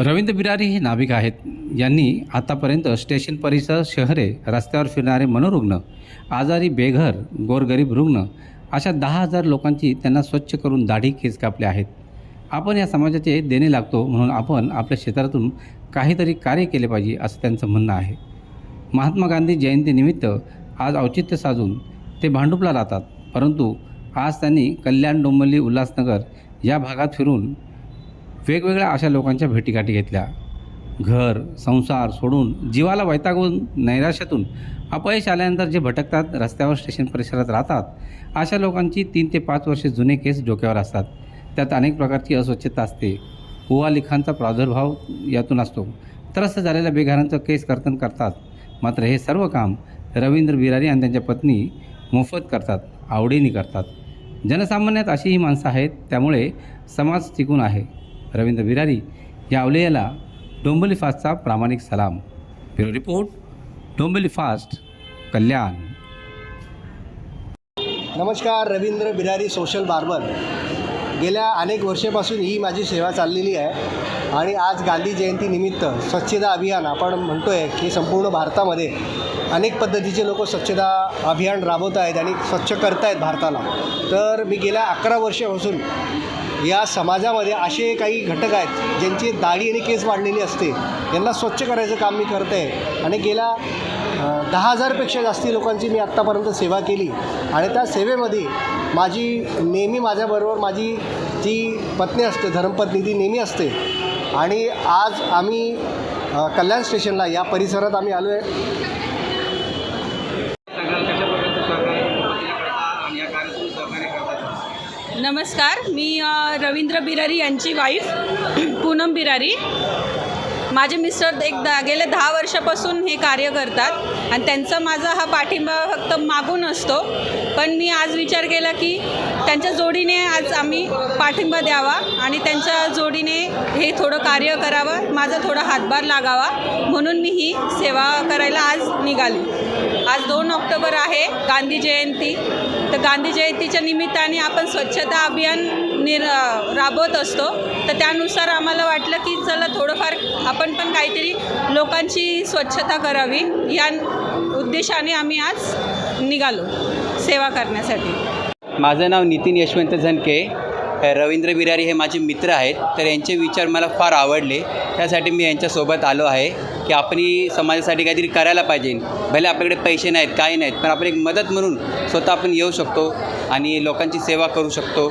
रवींद्र बिरारी हे नाविक आहेत. यांनी आतापर्यंत स्टेशन परिसर शहरे रस्त्यावर फिरणारे मनोरुग्ण आजारी बेघर गोरगरीब रुग्ण अशा दहा हजार लोकांची त्यांना स्वच्छ करून दाढी केस कापले आहेत. आपण या समाजाचे देणे लागतो म्हणून आपण आपल्या क्षेत्रातून काहीतरी कार्य केले पाहिजे असं त्यांचं म्हणणं आहे. महात्मा गांधी जयंतीनिमित्त आज औचित्य साधून ते भांडुपला राहतात. परंतु आज त्यांनी कल्याण डोंबली उल्हासनगर या भागात फिरून वेगवेगळ्या अशा लोकांच्या भेटीगाठी घेतल्या. घर संसार सोडून जीवाला वैतागून नैराश्यातून अपयश आल्यानंतर जे भटकतात रस्त्यावर स्टेशन परिसरात राहतात अशा लोकांची तीन ते पाच वर्षे जुने केस डोक्यावर असतात. त्यात अनेक प्रकारची अस्वच्छता असते. हुवा लिखांचा प्रादुर्भाव यातून असतो. त्रस्त झालेल्या बेघरांचं केस कर्तन करतात. मात्र हे सर्व काम रवींद्र बिरारी आणि त्यांच्या पत्नी मोफत करतात आवडीने करतात. जनसामान्यात अशी ही माणसं आहेत त्यामुळे समाज टिकून आहे. रवींद्र बिरारी या अवलेयाला डोंबिवली फास्टचा प्रामाणिक सलाम. Bureau report Dombivli fast Kalyan. नमस्कार रवींद्र बिरारी सोशल बार्बर. गेल्या अनेक वर्षापासून ही माझी सेवा चाललेली आहे. आणि आज गांधी जयंतीनिमित्त स्वच्छता अभियान आपण म्हणतो आहे की संपूर्ण भारतामध्ये अनेक पद्धतीचे लोक स्वच्छता अभियान राबवत आहेत आणि स्वच्छ करत आहेत भारताला. तर मी गेल्या अकरा वर्षापासून या समाजामध्ये असे काही घटक आहेत ज्यांची दाढी आणि केस वाढलेली असते. यांना स्वच्छ करायचं काम मी करत आहे आणि गेल्या दहा हजारपेक्षा जास्ती लोकांची मी आत्तापर्यंत सेवा केली. आणि त्या सेवेमध्ये माझी नेहमी माझ्याबरोबर माझी जी पत्नी असते धर्मपत्नी ती नेहमी असते. आणि आज आम्ही कल्याण स्टेशनला या परिसरात आम्ही आलो आहे नमस्कार मी रवींद्र बिरारी यांची वाईफ पूनम बिरारी. माझे मिस्टर एक दा गेले दहा वर्षापासून हे कार्य करतात आणि त्यांचा माझा हा पाठिंबा फक्त मागून असतो. पण मी आज विचार केला की त्यांच्या जोडीने आज आम्ही पाठिंबा द्यावा आणि त्यांच्या जोडीने हे थोडं कार्य करावं माझा थोडा हातभार लागावा. म्हणून मी ही सेवा करायला आज निघाली. आज दोन ऑक्टोबर आहे गांधी जयंती. तर गांधी जयंतीच्या निमित्ताने आपण स्वच्छता अभियान निर राबवत असतो. तर त्यानुसार आम्हाला वाटलं की चला थोडंफार आपण पण काहीतरी लोकांची स्वच्छता करावी. या उद्देशाने आम्ही आज निघालो सेवा करण्यासाठी. माझं नाव नितीन यशवंत झनके. रवींद्र बिरारी हे माझे मित्र आहेत. तर यांचे विचार मला फार आवडले. त्यासाठी मी यांच्यासोबत आलो आहे की आपण समाजासाठी काहीतरी करायला पाहिजे. भले आपल्याकडे पैसे नाहीत काही नाहीत पण आपण एक मदत म्हणून स्वतः आपण येऊ शकतो आणि लोकांची सेवा करू शकतो.